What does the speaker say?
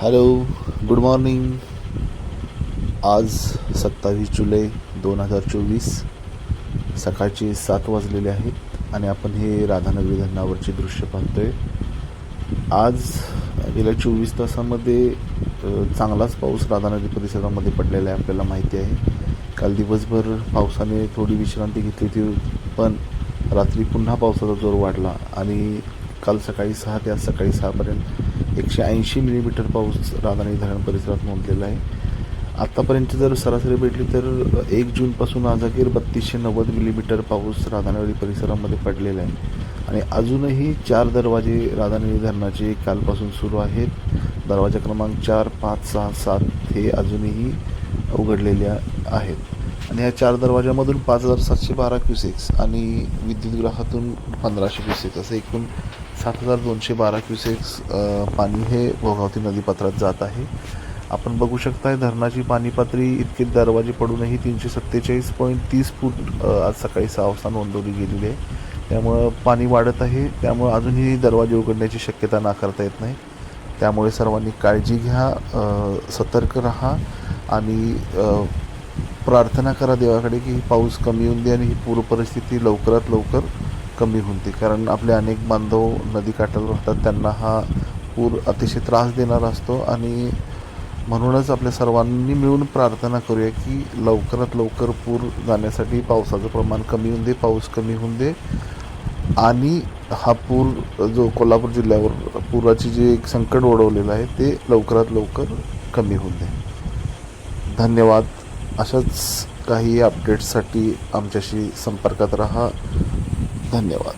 Hello good morning आज सत्तावीस जुलै दोन हजार चोवीस. सकाळचे सात वाजलेले आहेत आणि आपण हे राधानगरी धरणावरचे दृश्य पाहतोय. आज गेल्या चोवीस तासामध्ये चांगलाच पाऊस राधानगरी परिसरामध्ये पडलेला आहे आपल्याला माहिती आहे. काल दिवसभर पावसाने थोडी विश्रांती घेतली होती पण रात्री पुन्हा पावसाचा जोर वाढला आणि काल सकाळी सहा ते आज सकाळी सहापर्यंत एकशे ऐंशी मिलीमीटर पाऊस राधानगरी धरण परिसरात नोंदलेला आहे. आत्तापर्यंत जर सरासरी भेटली तर एक जूनपासून आज अखेर बत्तीसशे नव्वद मिलीमीटर पाऊस राधानगरी परिसरामध्ये पडलेला आहे. आणि अजूनही चार दरवाजे राधानगरी धरणाचे कालपासून सुरू आहेत. दरवाजा क्रमांक चार पाच सहा सात हे अजूनही उघडलेले आहेत. आणि ह्या चार दरवाजामधून पाच हजार सातशे बारा क्युसेक्स आणि विद्युतगृहातून पंधराशे क्युसेक्स असं एकूण सात हजार दोनशे बारा क्युसेक्स पाणी हे भोगावती नदीपात्रात जात आहे. आपण बघू शकताय धरणाची पाणी पातळी इतके दरवाजे पडूनही तीनशे सत्तेचाळीस पॉईंट तीस फूट आज सकाळी सहा वाजता नोंदवली गेलेली आहे. त्यामुळं पाणी वाढत आहे. त्यामुळं अजूनही दरवाजे उघडण्याची शक्यता नाकारता येत नाही. त्यामुळे सर्वांनी काळजी घ्या सतर्क राहा आणि प्रार्थना करा देवाकडे की पाऊस कमी होऊन दे आणि ही पूर परिस्थिती लवकरात लवकर कमी होऊन दे. कारण आपले अनेक बांधव नदीकाठाला राहतात त्यांना हा पूर अतिशय त्रास देणारा असतो. आणि म्हणूनच आपल्या सर्वांनी मिळून प्रार्थना करूया की लवकरात लवकर पूर जाण्यासाठी पावसाचं प्रमाण कमी होऊन दे पाऊस कमी होऊन दे. आणि हा पूर जो कोल्हापूर जिल्ह्यावर पुराची जे एक संकट ओढवलेलं आहे ते लवकरात लवकर कमी होऊन दे. धन्यवाद. अशाच काही अपडेट्ससाठी आमच्याशी संपर्कात राहा. धन्यवाद.